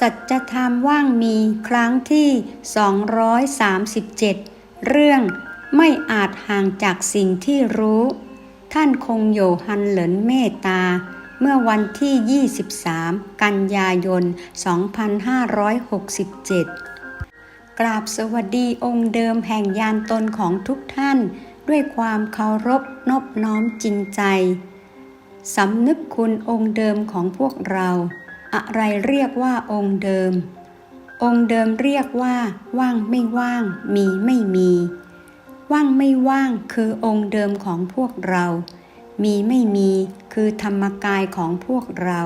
สัจธรรมว่างมีครั้งที่ 237 เรื่องไม่อาจห่างจากสิ่งที่รู้ ท่านคงโยฮันเหลินเมตตา เมื่อวันที่ 23 กันยายน 2567 กราบสวัสดีองค์เดิมแห่งยานตนของทุกท่าน ด้วยความเคารพนอบน้อมจริงใจ สำนึกคุณองค์เดิมของพวกเรา อะไรเรียกว่าองค์เดิม องค์เดิมเรียกว่า ว่างไม่ว่าง มีไม่มี ว่างไม่ว่างคือองค์เดิมของพวกเรา มีไม่มีคือธรรมกายของพวกเรา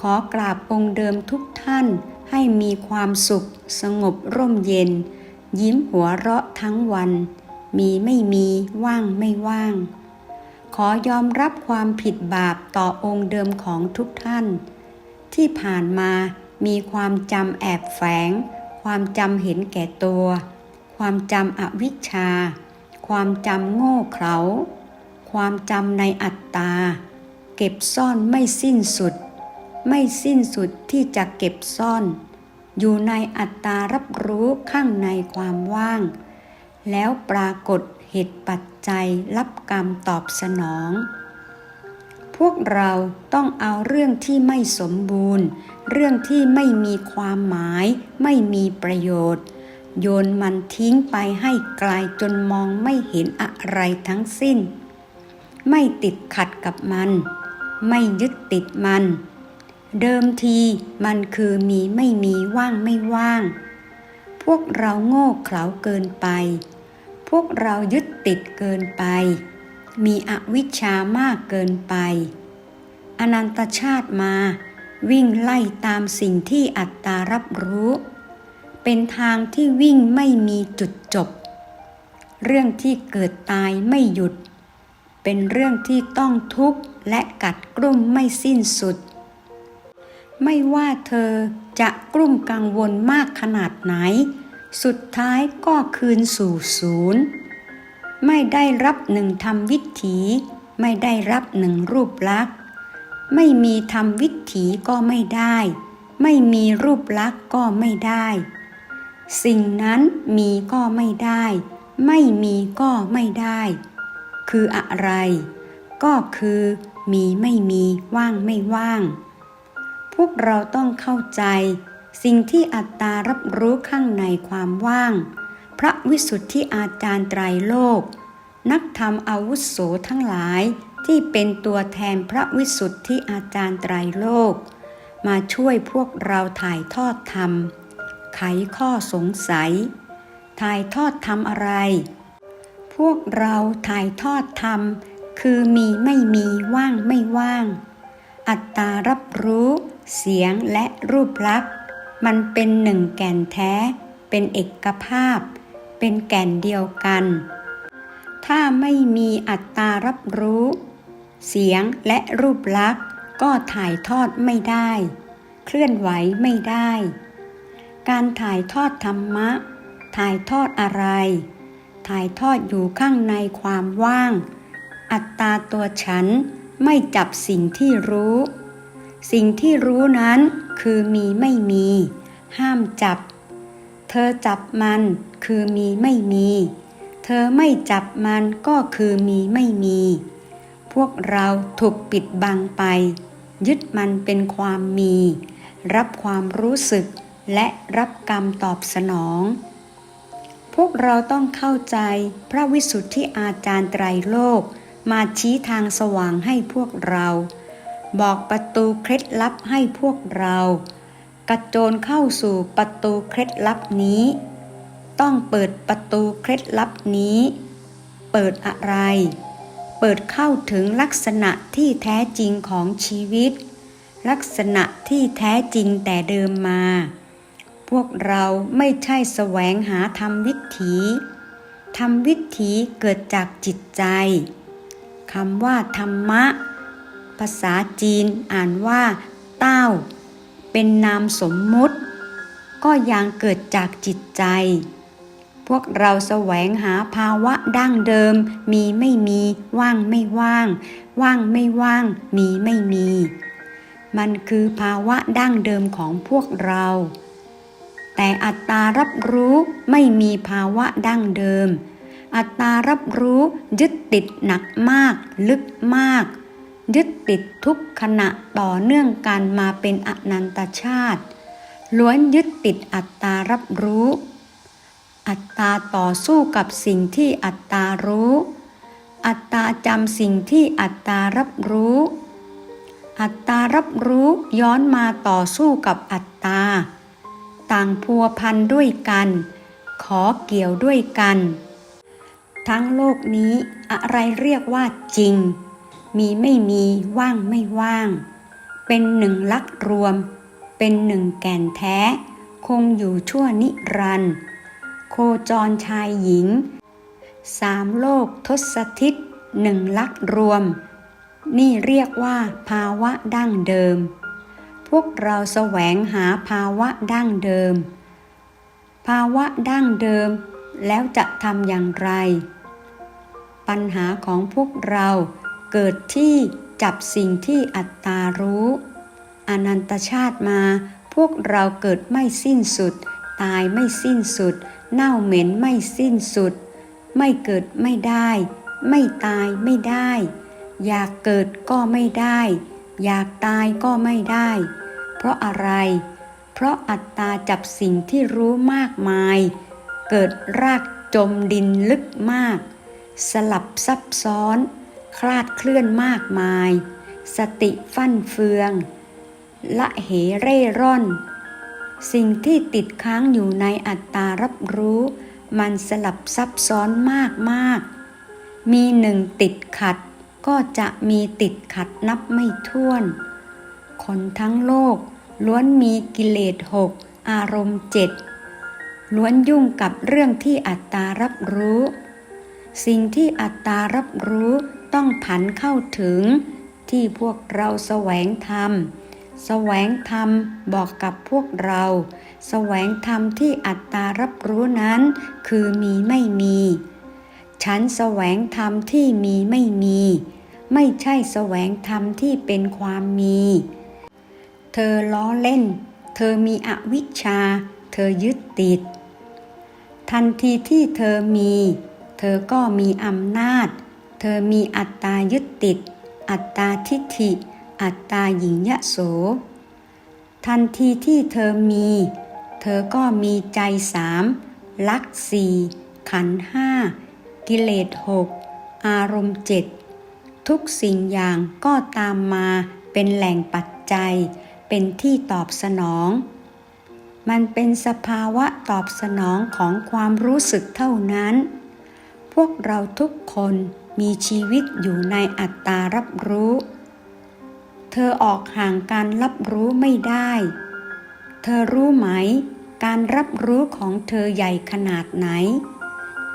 ขอกราบองค์เดิมทุกท่านให้มีความสุข สงบร่มเย็น ยิ้มหัวเราะทั้งวัน มีไม่มีว่างไม่ว่าง ขอยอมรับความผิดบาปต่อองค์เดิมของทุกท่าน ที่ผ่านมามีความจำแอบแฝง ความจำเห็นแก่ตัว ความจำอวิชชา ความจำโง่เขลาความจำในอัตตา เก็บซ่อนไม่สิ้นสุด ไม่สิ้นสุดที่จะเก็บซ่อน อยู่ในอัตตารับรู้ข้างในความว่าง แล้วปรากฏเหตุปัจจัยรับกรรมตอบสนอง พวกเราต้องเอาเรื่องที่ไม่สมบูรณ์ เรื่องที่ไม่มีความหมาย ไม่มีประโยชน์ โยนมันทิ้งไปให้ไกลจนมองไม่เห็นอะไรทั้งสิ้น ไม่ติดขัดกับมัน ไม่ยึดติดมัน เดิมทีมันคือมีไม่มีว่างไม่ว่าง พวกเราโง่เขลาเกินไป พวกเรายึดติดเกินไป มีอวิชชามากเกินไป อนันตชาติมาวิ่งไล่ตามสิ่งที่อัตตารับรู้ เป็นทางที่วิ่งไม่มีจุดจบ เรื่องที่เกิดตายไม่หยุด เป็นเรื่องที่ต้องทุกข์และกัดกลุ่มไม่สิ้นสุด ไม่ว่าเธอจะกลุ่มกังวลมากขนาดไหน สุดท้ายก็คืนสู่ศูนย์ ไม่ได้รับหนึ่งธรรมวิถีไม่ได้รับหนึ่งรูปลักษณ์ ไม่มีธรรมวิถีก็ไม่ได้ ไม่มีรูปลักษณ์ก็ไม่ได้ สิ่งนั้นมีก็ไม่ได้ ไม่มีก็ไม่ได้ คืออะไร ก็คือมีไม่มีว่างไม่ว่าง พวกเราต้องเข้าใจ สิ่งที่อัตตารับรู้ข้างในความว่าง พระวิสุทธิอาจารย์ไตรโลก นักธรรมอาวุโสทั้งหลายที่เป็นตัวแทนพระวิสุทธิอาจารย์ไตรโลก มาช่วยพวกเราถ่ายทอดธรรม ไขข้อสงสัย ถ่ายทอดธรรมอะไร พวกเราถ่ายทอดธรรม คือมีไม่มีว่างไม่ว่าง อัตตารับรู้เสียงและรูปลักษณ์ มันเป็นหนึ่งแก่นแท้ เป็นเอกภาพ เป็นแก่นเดียวกัน ถ้าไม่มีอัตตารับรู้ เสียงและรูปลักษณ์ก็ถ่ายทอดไม่ได้ เคลื่อนไหวไม่ได้ การถ่ายทอดธรรมะ ถ่ายทอดอะไร ถ่ายทอดอยู่ข้างในความว่าง อัตตาตัวฉันไม่จับสิ่งที่รู้ สิ่งที่รู้นั้นคือมีไม่มี ห้ามจับ อจับมันคือมีไม่มี เธอไม่จับมันก็คือมีไม่มี พวกเราถูกปิดบังไป ยึดมันเป็นความมี รับความรู้สึกและรับกรรมตอบสนอง พวกเราต้องเข้าใจพระวิสุทธิอาจารย์ไตรโลก มาชี้ทางสว่างให้พวกเรา บอกประตูเคล็ดลับให้พวกเรา กระโจนเข้าสู่ประตูเคล็ดลับนี้ ต้องเปิดประตูเคล็ดลับนี้ เปิดอะไร เปิดเข้าถึงลักษณะที่แท้จริงของชีวิต ลักษณะที่แท้จริงแต่เดิมมา พวกเราไม่ใช่แสวงหาธรรมวิถีธรรมวิถีเกิดจากจิตใจคำว่าธรรมะ ภาษาจีนอ่านว่า เต้า เป็นนามสมมุติ ก็ยังเกิดจากจิตใจ พวกเราแสวงหาภาวะดั้งเดิม มีไม่มีว่างไม่ว่าง ว่างไม่ว่าง มีไม่มี มันคือภาวะดั้งเดิมของพวกเรา แต่อัตตารับรู้ไม่มีภาวะดั้งเดิม อัตตารับรู้ยึดติดหนักมาก ลึกมาก ยึดติดทุกขณะต่อเนื่องกันมาเป็นอนันตชาติ ล้วนยึดติดอัตตารับรู้ อัตตาต่อสู้กับสิ่งที่อัตตารู้ อัตตาจำสิ่งที่อัตตารับรู้ อัตตารับรู้ย้อนมาต่อสู้กับอัตตา ต่างพัวพันด้วยกัน ขอเกี่ยวด้วยกัน ทั้งโลกนี้อะไรเรียกว่าจริง มีไม่มีว่างไม่ว่าง เป็นหนึ่งลักรวม เป็นหนึ่งแก่นแท้ คงอยู่ชั่วนิรันดร์โคจรชายหญิง สามโลกทศทิศหนึ่งลักรวม นี่เรียกว่าภาวะดั้งเดิม พวกเราแสวงหาภาวะดั้งเดิม ภาวะดั้งเดิมแล้วจะทำอย่างไร ปัญหาของพวกเรา เกิดที่จับสิ่งที่อัตตารู้ อนันตชาติมา พวกเราเกิดไม่สิ้นสุด ตายไม่สิ้นสุด เน่าเหม็นไม่สิ้นสุด ไม่เกิดไม่ได้ ไม่ตายไม่ได้ อยากเกิดก็ไม่ได้ อยากตายก็ไม่ได้ เพราะอะไร เพราะอัตตาจับสิ่งที่รู้มากมาย เกิดรากจมดินลึกมาก สลับซับซ้อน คลาดเคลื่อนมากมาย สติฟั่นเฟือง ละเหเร่ร่อน สิ่งที่ติดค้างอยู่ในอัตตารับรู้ มันสลับซับซ้อนมากมาก มีหนึ่งติดขัด ก็จะมีติดขัดนับไม่ถ้วน คนทั้งโลกล้วนมีกิเลสหกอารมณ์เจ็ดล้วนยุ่งกับเรื่องที่อัตตารับรู้ สิ่งที่อัตตารับรู้ ต้องผันเข้าถึง ที่พวกเราแสวงธรรม แสวงธรรมบอกกับพวกเรา แสวงธรรมที่อัตตารับรู้นั้น คือมีไม่มี ฉันแสวงธรรมที่มีไม่มี ไม่ใช่แสวงธรรมที่เป็นความมี เธอล้อเล่น เธอมีอวิชชา เธอยึดติด ทันทีที่เธอมี เธอก็มีอำนาจ เธอมีอัตตายึดติด อัตตาทิฏฐิ อัตตาหญิงยะโส ทันทีที่เธอมี เธอก็มีใจสามลักสี่ขันห้ากิเลสหกอารมณ์เจ็ดทุกสิ่งอย่างก็ตามมาเป็นแหล่งปัจจัย เป็นที่ตอบสนอง มันเป็นสภาวะตอบสนองของความรู้สึกเท่านั้น พวกเราทุกคน มีชีวิตอยู่ในอัตตารับรู้ เธอออกห่างการรับรู้ไม่ได้ เธอรู้ไหม การรับรู้ของเธอใหญ่ขนาดไหน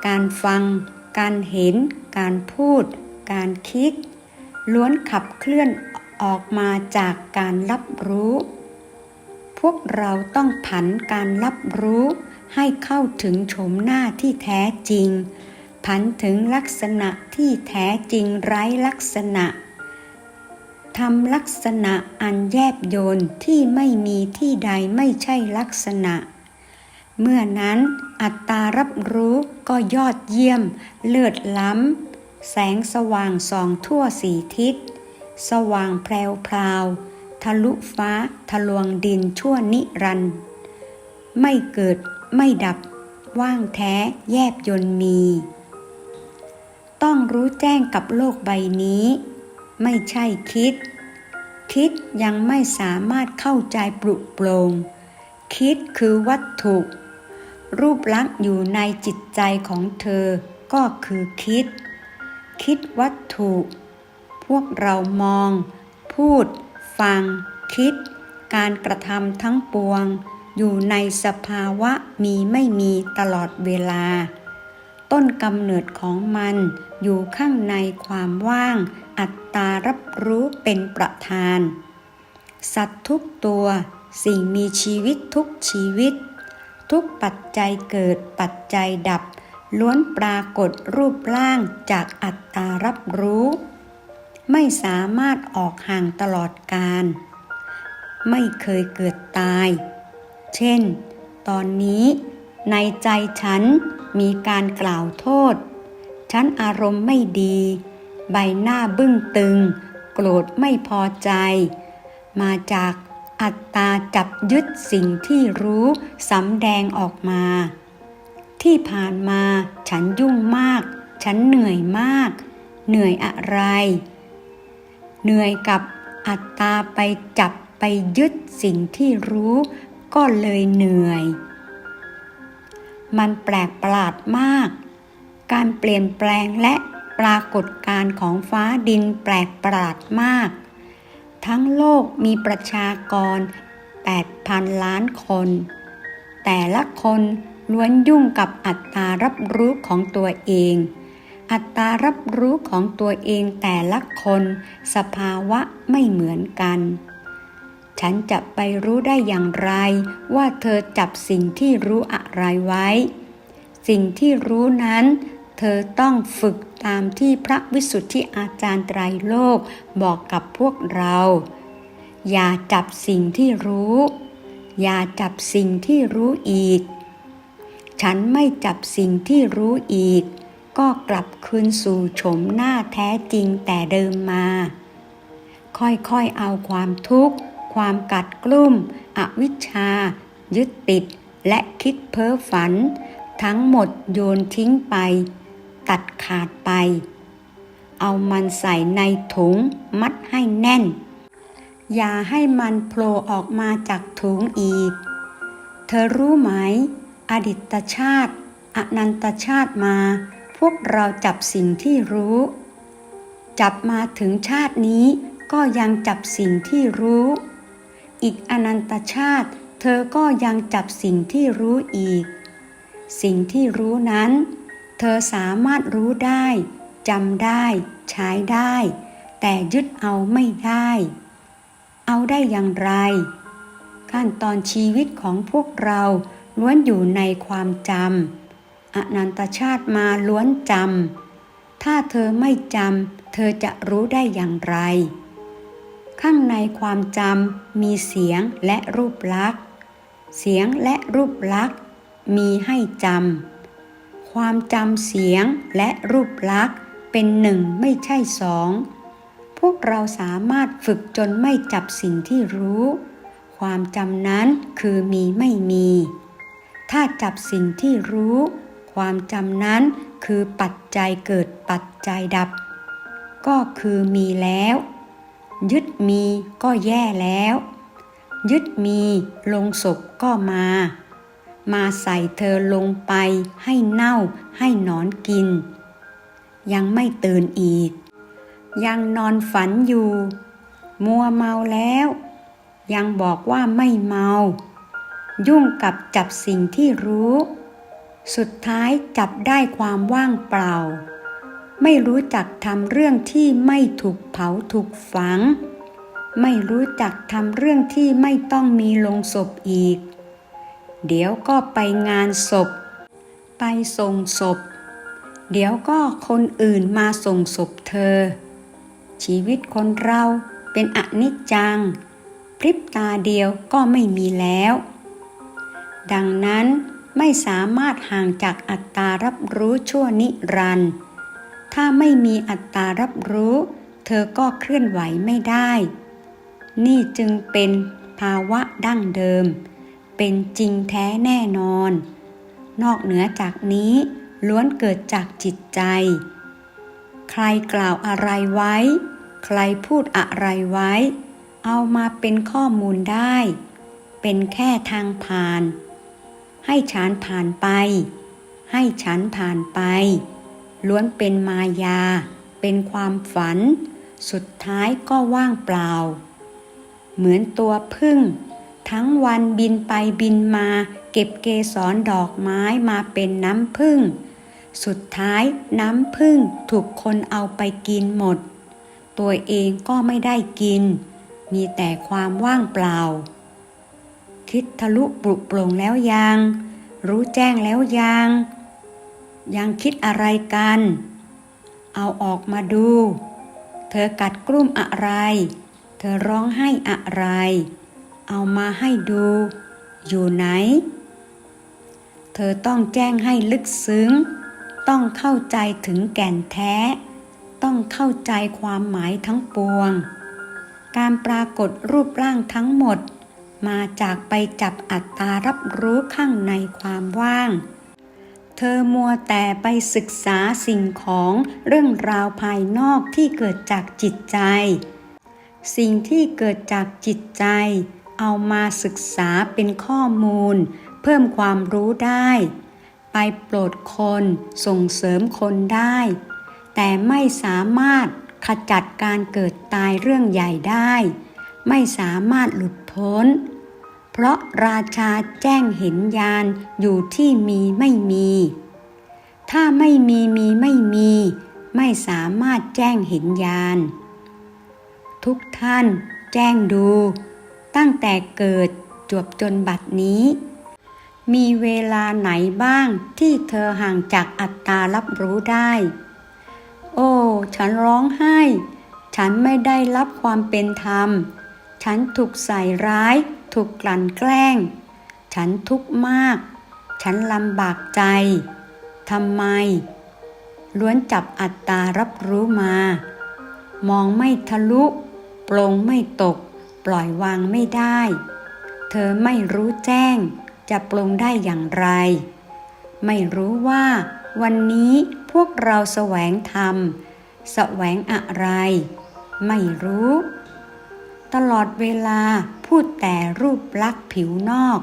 การฟัง การเห็น การพูด การคิด ล้วนขับเคลื่อนออกมาจากการรับรู้ พวกเราต้องผันการรับรู้ให้เข้าถึงโฉมหน้าที่แท้จริง ผันถึงลักษณะที่แท้จริงไร้ลักษณะทำลักษณะอันแยบโยนที่ไม่มีที่ใดไม่ใช่ลักษณะ เมื่อนั้นอัตตารับรู้ก็ยอดเยี่ยม เลิศล้ำ แสงสว่างส่องทั่วสีทิศ สว่างแพรวพราว ทะลุฟ้าทะลวงดินชั่วนิรันด์ไม่เกิดไม่ดับว่างแท้แยบยนมี ต้องรู้แจ้งกับโลกใบนี้ ไม่ใช่คิด คิดยังไม่สามารถเข้าใจปลุกโปรงคิดคือวัตถุ รูปลักษณ์อยู่ในจิตใจของเธอก็คือคิด คิดวัตถุ พวกเรามอง พูด ฟัง คิด การกระทำทั้งปวง อยู่ในสภาวะมีไม่มีตลอดเวลา ต้นกำเนิดของมันอยู่ข้างในความว่าง อัตตารับรู้เป็นประธาน สัตว์ทุกตัวสิ่งมีชีวิตทุกชีวิต ทุกปัจจัยเกิดปัจจัยดับ ล้วนปรากฏรูปร่างจากอัตตารับรู้ ไม่สามารถออกห่างตลอดการ ไม่เคยเกิดตาย เช่น ตอนนี้ในใจฉัน มีการกล่าวโทษ ฉันอารมณ์ไม่ดี ใบหน้าบึ้งตึง โกรธไม่พอใจ มาจากอัตตาจับยึดสิ่งที่รู้สำแดงออกมา ที่ผ่านมาฉันยุ่งมาก ฉันเหนื่อยมาก เหนื่อยอะไร เหนื่อยกับอัตตาไปจับไปยึดสิ่งที่รู้ ก็เลยเหนื่อย มันแปลกประหลาดมาก การเปลี่ยนแปลงและปรากฏการณ์ของฟ้าดินแปลกประหลาดมาก ทั้งโลกมีประชากร 8,000 ล้านคน แต่ละคนล้วนยุ่งกับอัตตารับรู้ของตัวเอง อัตตารับรู้ของตัวเองแต่ละคน สภาวะไม่เหมือนกัน ฉันจะไปรู้ได้อย่างไร ว่าเธอจับสิ่งที่รู้อะไรไว้ สิ่งที่รู้นั้น เธอต้องฝึกตามที่พระวิสุทธิอาจารย์ไตรโลกบอกกับพวกเรา อย่าจับสิ่งที่รู้ อย่าจับสิ่งที่รู้อีก ฉันไม่จับสิ่งที่รู้อีก ก็กลับคืนสู่โฉมหน้าแท้จริงแต่เดิมมา ค่อยๆเอาความทุกข์ ความกัดกลุ่ม อวิชชา ยึดติด และคิดเพ้อฝัน ทั้งหมดโยนทิ้งไป ตัดขาดไป เอามันใส่ในถุงมัดให้แน่น อย่าให้มันโผล่ออกมาจากถุงอีก เธอรู้ไหม อดิตชาติ อนันตชาติมา พวกเราจับสิ่งที่รู้ จับมาถึงชาตินี้ก็ยังจับสิ่งที่รู้ อีกอนันตชาติ เธอก็ยังจับสิ่งที่รู้อีก สิ่งที่รู้นั้น เธอสามารถรู้ได้จำได้ ใช้ได้ แต่ยึดเอาไม่ได้ เอาได้อย่างไร ขั้นตอนชีวิตของพวกเราล้วนอยู่ในความจำอนันตชาติมาล้วนจำถ้าเธอไม่จำเธอจะรู้ได้อย่างไร ข้างในความจำมีเสียงและรูปลักษณ์ เสียงและรูปลักษณ์ มีให้จำ ความจำเสียงและรูปลักษณ์เป็นหนึ่งไม่ใช่สอง พวกเราสามารถฝึกจนไม่จับสิ่งที่รู้ ความจำนั้นคือมีไม่มี ถ้าจับสิ่งที่รู้ ความจำนั้นคือปัจจัยเกิดปัจจัยดับ ก็คือมีแล้ว ยึดมีก็แย่แล้ว ยึดมีลงศพก็มา มาใส่เธอลงไปให้เน่าให้นอนกิน ยังไม่ตื่นอีก ยังนอนฝันอยู่ มัวเมาแล้ว ยังบอกว่าไม่เมา ยุ่งกับจับสิ่งที่รู้ สุดท้ายจับได้ความว่างเปล่า ไม่รู้จักทำเรื่องที่ไม่ถูกเผาถูกฝัง ไม่รู้จักทำเรื่องที่ไม่ต้องมีลงศพอีก เดี๋ยวก็ไปงานศพ ไปส่งศพ เดี๋ยวก็คนอื่นมาส่งศพเธอ ชีวิตคนเราเป็นอนิจจัง พริบตาเดียวก็ไม่มีแล้ว ดังนั้นไม่สามารถห่างจากอัตตารับรู้ชั่วนิรันดร์ ถ้าไม่มีอัตตารับรู้ เธอก็เคลื่อนไหวไม่ได้ นี่จึงเป็นภาวะดั้งเดิม เป็นจริงแท้แน่นอน นอกเหนือจากนี้ล้วนเกิดจากจิตใจ ใครกล่าวอะไรไว้ ใครพูดอะไรไว้ เอามาเป็นข้อมูลได้ เป็นแค่ทางผ่าน ให้ฉันผ่านไป ให้ฉันผ่านไป ล้วนเป็นมายา เป็นความฝัน สุดท้ายก็ว่างเปล่า เหมือนตัวพึ่ง ทั้งวันบินไปบินมา เก็บเกสรดอกไม้มาเป็นน้ำพึ่ง สุดท้ายน้ำพึ่งถูกคนเอาไปกินหมด ตัวเองก็ไม่ได้กิน มีแต่ความว่างเปล่า คิดทะลุปลุกปร่งแล้วยัง รู้แจ้งแล้วยัง ยังคิดอะไรกัน เอาออกมาดู เธอกัดกลุ้มอะไร เธอร้องไห้อะไร เอามาให้ดู อยู่ไหน เธอต้องแจ้งให้ลึกซึ้ง ต้องเข้าใจถึงแก่นแท้ ต้องเข้าใจความหมายทั้งปวง การปรากฏรูปร่างทั้งหมด มาจากไปจับอัตตารับรู้ข้างในความว่าง เธอมัวแต่ไปศึกษาสิ่งของเรื่องราวภายนอกที่เกิดจากจิตใจ สิ่งที่เกิดจากจิตใจ เอามาศึกษาเป็นข้อมูล เพิ่มความรู้ได้ ไปโปรดคนส่งเสริมคนได้ แต่ไม่สามารถขจัดการเกิดตายเรื่องใหญ่ได้ ไม่สามารถหลุดพ้น เพราะราชาแจ้งเห็นญาณอยู่ที่มีไม่มี ถ้าไม่มีมีไม่มี ไม่สามารถแจ้งเห็นญาณทุกท่านแจ้งดู ตั้งแต่เกิดจวบจนบัดนี้ มีเวลาไหนบ้างที่เธอห่างจากอัตตารับรู้ได้ โอ้ ฉันร้องไห้ ฉันไม่ได้รับความเป็นธรรม ฉันถูกใส่ร้าย ถูกกลั่นแกล้ง ฉันทุกข์มาก ฉันลำบากใจทำไม ล้วนจับอัตตารับรู้มา มองไม่ทะลุปลงไม่ตก ปล่อยวางไม่ได้ เธอไม่รู้แจ้ง จะปลงได้อย่างไร ไม่รู้ว่า วันนี้พวกเราแสวงธรรม แสวงอะไร ไม่รู้ ตลอดเวลาพูดแต่รูปลักษ์ผิวนอก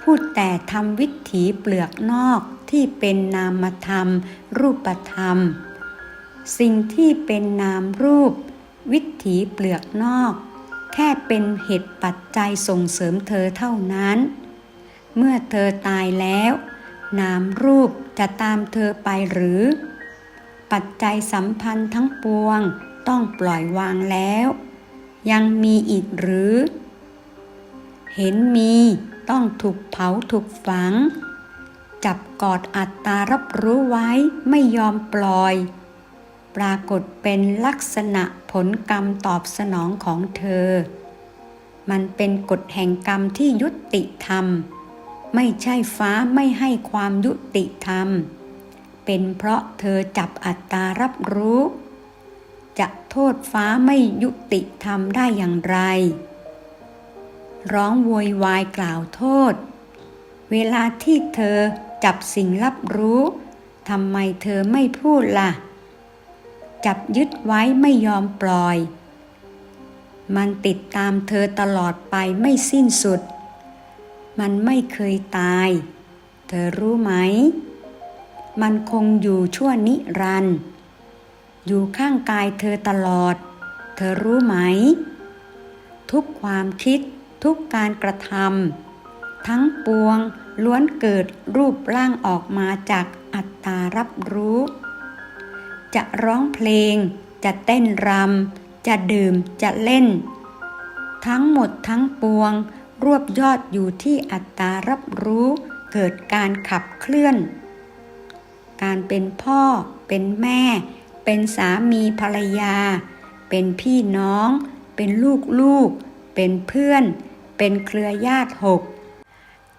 พูดแต่ทำวิถีเปลือกนอกที่เป็นนามธรรม รูปธรรม สิ่งที่เป็นนามรูป วิถีเปลือกนอก แค่เป็นเหตุปัจจัยส่งเสริมเธอเท่านั้น เมื่อเธอตายแล้ว นามรูปจะตามเธอไปหรือ ปัจจัยสัมพันธ์ทั้งปวงต้องปล่อยวางแล้ว ยังมีอีกหรือ เห็นมีต้องถูกเผาถูกฝัง จับกอดอัตตารับรู้ไว้ไม่ยอมปล่อย ปรากฏเป็นลักษณะผลกรรมตอบสนองของเธอ มันเป็นกฎแห่งกรรมที่ยุติธรรม ไม่ใช่ฟ้าไม่ให้ความยุติธรรม เป็นเพราะเธอจับอัตตารับรู้ จะโทษฟ้าไม่ยุติธรรมได้อย่างไร ร้องโวยวายกล่าวโทษ เวลาที่เธอจับสิ่งรับรู้ทำไมเธอไม่พูดล่ะ จับยึดไว้ไม่ยอมปล่อย มันติดตามเธอตลอดไปไม่สิ้นสุด มันไม่เคยตาย เธอรู้ไหม มันคงอยู่ชั่วนิรันดร์ อยู่ข้างกายเธอตลอด เธอรู้ไหม ทุกความคิดทุกการกระทำทั้งปวงล้วนเกิดรูปร่างออกมาจากอัตตารับรู้ จะร้องเพลง จะเต้นรำจะดื่มจะเล่น ทั้งหมดทั้งปวง รวบยอดอยู่ที่อัตตารับรู้ เกิดการขับเคลื่อน การเป็นพ่อเป็นแม่ เป็นสามีภรรยา เป็นพี่น้อง เป็นลูกลูก เป็นเพื่อน เป็นเครือญาติหก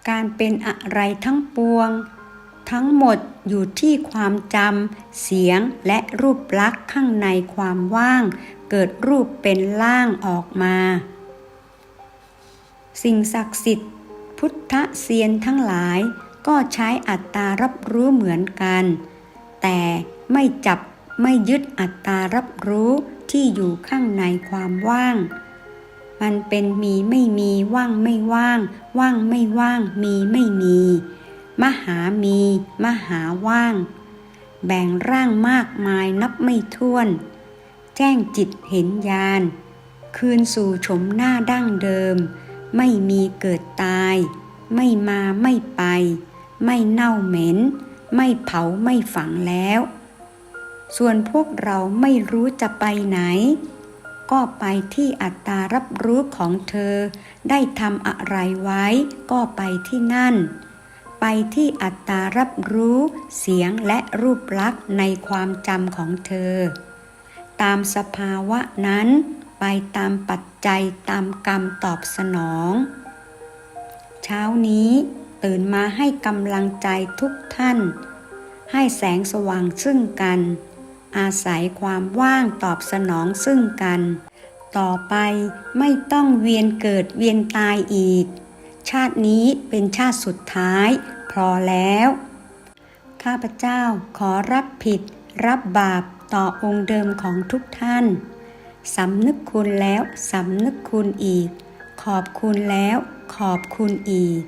การเป็นอะไรทั้งปวง ทั้งหมดอยู่ที่ความจำเสียงและรูปลักษณ์ข้างในความว่าง เกิดรูปเป็นล่างออกมา สิ่งศักดิ์สิทธิ์พุทธเซียนทั้งหลายก็ใช้อัตตารับรู้เหมือนกัน แต่ไม่จับ ไม่ยึดอัตตารับรู้ที่อยู่ข้างในความว่าง มันเป็นมีไม่มีว่างไม่ว่าง ว่างไม่ว่างมีไม่มี มหามี มหาว่าง แบ่งร่างมากมายนับไม่ถ้วน แจ้งจิตเห็นญาณคืนสู่ชมหน้าดั้งเดิม ไม่มีเกิดตาย ไม่มาไม่ไป ไม่เน่าเหม็น ไม่เผาไม่ฝังแล้ว ส่วนพวกเราไม่รู้จะไปไหน ก็ไปที่อัตตารับรู้ของเธอ ได้ทำอะไรไว้ ก็ไปที่นั่น ไปที่อัตตารับรู้เสียงและรูปลักษณ์ในความจำของเธอ ตามสภาวะนั้น ไปตามปัจจัยตามกรรมตอบสนอง เช้านี้ตื่นมาให้กำลังใจทุกท่าน ให้แสงสว่างซึ่งกัน อาศัยความว่างตอบสนองซึ่งกัน ต่อไปไม่ต้องเวียนเกิดเวียนตายอีก ชาตินี้เป็นชาติสุดท้าย พอแล้ว ข้าพเจ้าขอรับผิด รับบาปต่อองค์เดิมของทุกท่านสำนึกคุณแล้วสำนึกคุณอีก ขอบคุณแล้วขอบคุณอีก